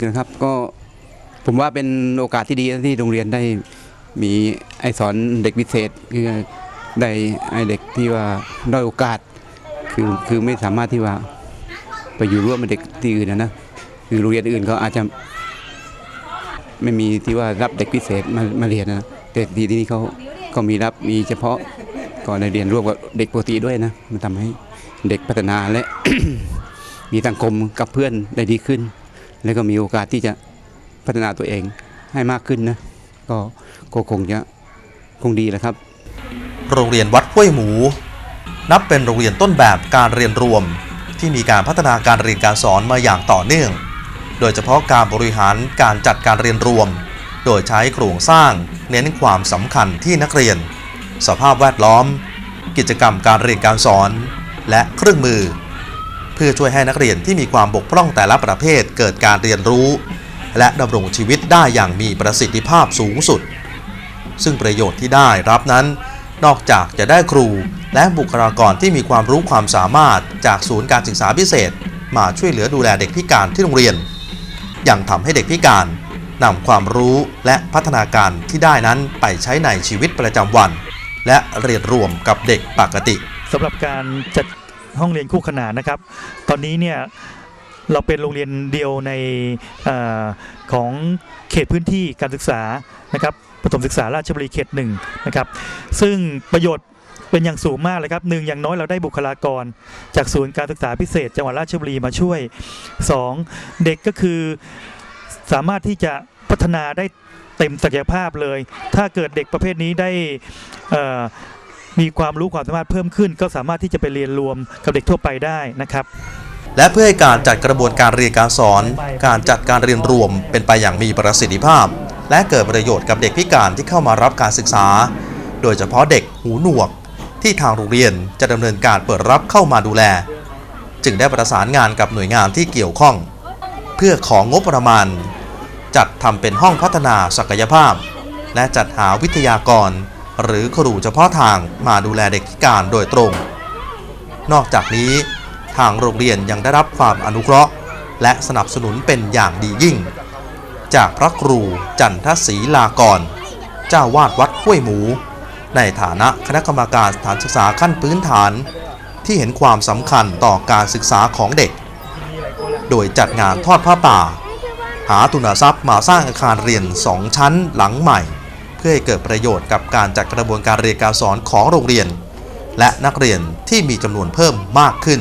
นะครับก็ผมว่าเป็นโอกาสที่ดีที่โรงเรียนได้มีไอสอนเด็กพิเศษคือได้ไอเด็กที่ว่าด้อยโอกาส คือคือไม่สามารถที่ว่าไปอยู่ร่วมกับเด็กที่อื่นนะนะคือโรงเรียนอื่นเขาอาจจะ ไม่มีที่ว่ารับเด็กพิเศษมามาเรียนนะแต่ที่ที่นี่เขาก็มีรับมีเฉพาะก็ได้เรียนร่วมกับเด็กปกติด้วยนะมันทำให้เด็กพัฒนาและมีสังคมกับเพื่อนได้ดีขึ้น แล้วก็มีโอกาสที่จะพัฒนาตัวเองให้มากขึ้นนะก็ก็คงจะคงดีแหละครับ โรงเรียนวัดห้วยหมู นับเป็นโรงเรียนต้นแบบการเรียนรวม ที่มีการพัฒนาการเรียนการสอนมาอย่างต่อเนื่อง โดยเฉพาะการบริหารการจัดการเรียนรวม โดยใช้โครงสร้างเน้นความสำคัญที่นักเรียน สภาพแวดล้อม กิจกรรมการเรียนการสอน และเครื่องมือ เพื่อช่วยให้นักเรียนที่มีความบกพร่องแต่ละประเภทเกิดการเรียนรู้ และดำรงชีวิตได้อย่างมีประสิทธิภาพสูงสุด ซึ่งประโยชน์ที่ได้รับนั้น นอกจากจะได้ครูและบุคลากรที่มีความรู้ความสามารถจากศูนย์การศึกษาพิเศษ มาช่วยเหลือดูแลเด็กพิการที่โรงเรียน ยังทำให้เด็กพิการนำความรู้และพัฒนาการที่ได้นั้นไปใช้ในชีวิตประจำวัน และเรียนรวมกับเด็กปกติสำหรับการจัด ห้องเรียนคู่ขนานนะครับ ตอนนี้เนี่ยเราเป็นโรงเรียนเดียวในอของเขตพื้นที่การศึกษานะครับประถมศึกษาราชบุรีเขตหนึ่งนะครับ ซึ่งประโยชน์เป็นอย่างสูงมากเลยครับหนึ่งอย่างน้อยเราได้บุคลากร จากศูนย์การศึกษาพิเศษ จังหวัดราชบุรีมาช่วยสองเด็กก็คือสามารถที่จะพัฒนาได้เต็มศักยภาพเลย ถ้าเกิดเด็กประเภทนี้ได้อ่อ มีความรู้ความสามารถเพิ่มขึ้น ก็สามารถที่จะไปเรียนรวมกับเด็กทั่วไปได้นะครับและเพื่อให้การจัดกระบวนการเรียนการสอน การจัดการเรียนรวมเป็นไปอย่างมีประสิทธิภาพ และเกิดประโยชน์กับเด็กพิการที่เข้ามารับการศึกษา โดยเฉพาะเด็กหูหนวก ที่ทางโรงเรียนจะดำเนินการเปิดรับเข้ามาดูแล จึงได้ประสานงานกับหน่วยงานที่เกี่ยวข้อง เพื่อของงบประมาณ จัดทำเป็นห้องพัฒนาศักยภาพ และจัดหาวิทยากร หรือครูเฉพาะทางมาดูแลเด็กพิการโดยตรง นอกจากนี้ ทางโรงเรียนยังได้รับความอนุเคราะห์ และสนับสนุนเป็นอย่างดียิ่ง จากพระครูจันทศรีลากร เจ้าวาดวัดห้วยหมู ในฐานะคณะกรรมการสถานศึกษาขั้นพื้นฐาน ที่เห็นความสำคัญต่อการศึกษาของเด็ก โดยจัดงานทอดผ้าป่า หาทุนทรัพย์มาสร้างอาคารเรียน2ชั้นหลังใหม่ เพื่อให้เกิดประโยชน์กับการจัดกระบวนการเรียนการสอนของโรงเรียน และนักเรียนที่มีจำนวนเพิ่มมากขึ้น